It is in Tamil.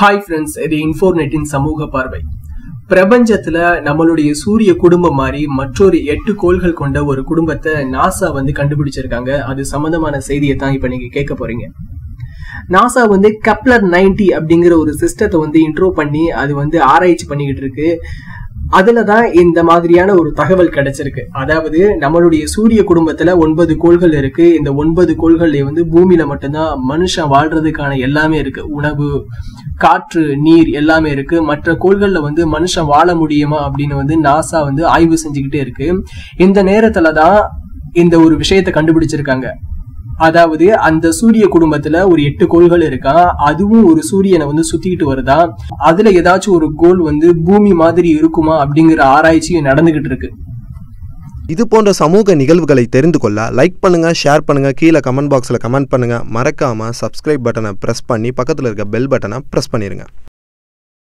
ஹாய் ஃப்ரெண்ட்ஸ் இது இன்ஃபோர்நெட்டின் சமூக பார்வை. பிரபஞ்சத்துல நம்மளுடைய சூரிய குடும்பம் மாதிரி மற்றொரு எட்டு கோள்கள் கொண்ட ஒரு குடும்பத்தை நாசா வந்து கண்டுபிடிச்சிருக்காங்க. அது சம்பந்தமான செய்தியை தான் இப்ப நீங்க கேட்க போறீங்க. நாசா வந்து கப்ளர் நைன்டி அப்படிங்கிற ஒரு சிஸ்டத்தை வந்து இன்ட்ரோ பண்ணி அது வந்து ஆராய்ச்சி பண்ணிக்கிட்டு இருக்கு. அதுல தான் இந்த மாதிரியான ஒரு தகவல் கிடைச்சிருக்கு. அதாவது நம்மளுடைய சூரிய குடும்பத்துல ஒன்பது கோள்கள் இருக்கு. இந்த ஒன்பது கோள்கள்ல வந்து பூமியில மட்டும்தான் மனுஷன் வாழ்றதுக்கான எல்லாமே இருக்கு. உணவு காற்று நீர் எல்லாமே இருக்கு. மற்ற கோள்கள்ல வந்து மனுஷன் வாழ முடியுமா அப்படின்னு வந்து நாசா வந்து ஆய்வு செஞ்சுக்கிட்டே இருக்கு. இந்த நேரத்துல தான் இந்த ஒரு விஷயத்தை கண்டுபிடிச்சிருக்காங்க. அதாவது அந்த சூரிய குடும்பத்துல ஒரு எட்டு கோள்கள் இருக்கா? அதுவும் ஒரு சூரியனை வந்து சுத்திக்கிட்டு வருதா? அதுல ஏதாச்சும் ஒரு கோள் வந்து பூமி மாதிரி இருக்குமா அப்படிங்கிற ஆராய்ச்சியும் நடந்துகிட்டு இருக்கு. இது போன்ற சமூக நிகழ்வுகளை தெரிந்து கொள்ள லைக் பண்ணுங்க ஷேர் பண்ணுங்க கீழே கமெண்ட் பாக்ஸில் கமெண்ட் பண்ணுங்க. மறக்காம சப்ஸ்கிரைப் பட்டனை ப்ரெஸ் பண்ணி பக்கத்தில் இருக்க பெல் பட்டனை ப்ரெஸ் பண்ணிருங்க.